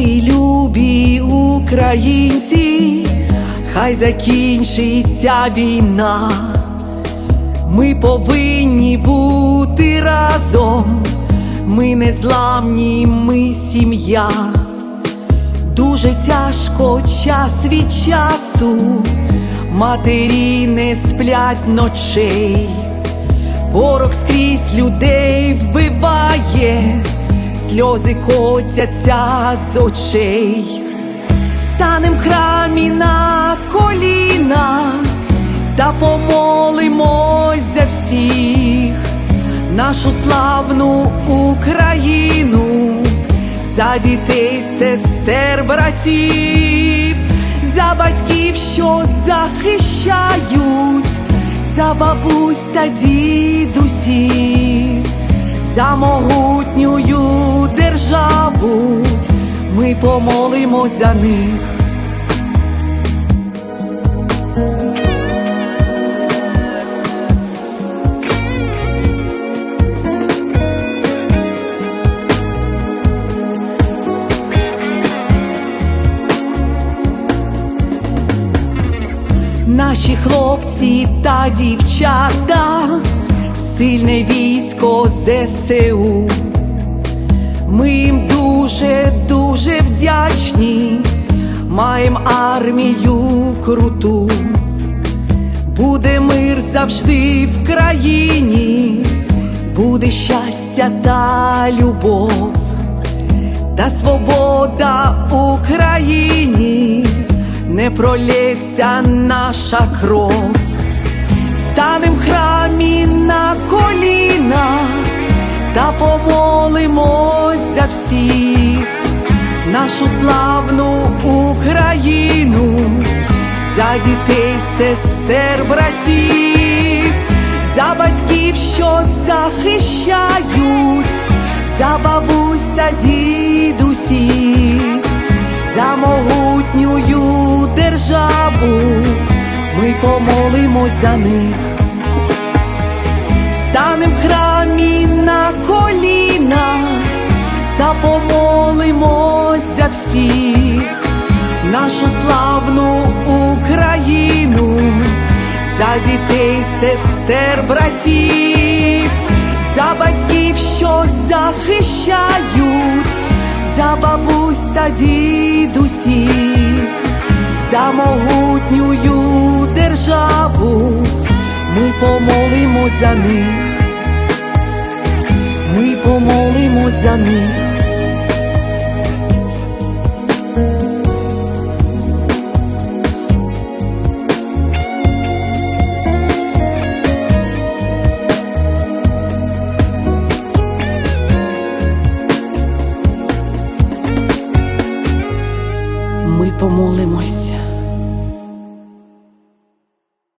Мої любі українці, хай закінчиться війна. Ми повинні бути разом, ми незламні, ми сім'я. Дуже тяжко час від часу, матері не сплять ночей, ворог скрізь людей вбиває, сльози котяться з очей, станем в храмі на коліна та помолимось за всіх, нашу славну Україну за дітей, сестер, братів, за батьків, що захищають, за бабусь та дідусів, за могутню державу ми помолимось за них. Наші хлопці та дівчата, сильне військо ЗСУ. Ми їм дуже, дуже вдячні, маємо армію круту. Буде мир завжди в країні, буде щастя та любов, та свобода Україні, не пролється наша кров, станем в всіх, нашу славну Україну, за дітей, сестер, братів, за батьків, що захищають, за бабусь та дідусів, за могутню державу. Ми помолимось за них. Станем в храмі на коліна всіх, нашу славну Україну, за дітей, сестер, братів, за батьків, що захищають, за бабусь та дідусів, за могутню державу. Ми помолимось за них, ми помолимось за них. Помолимось.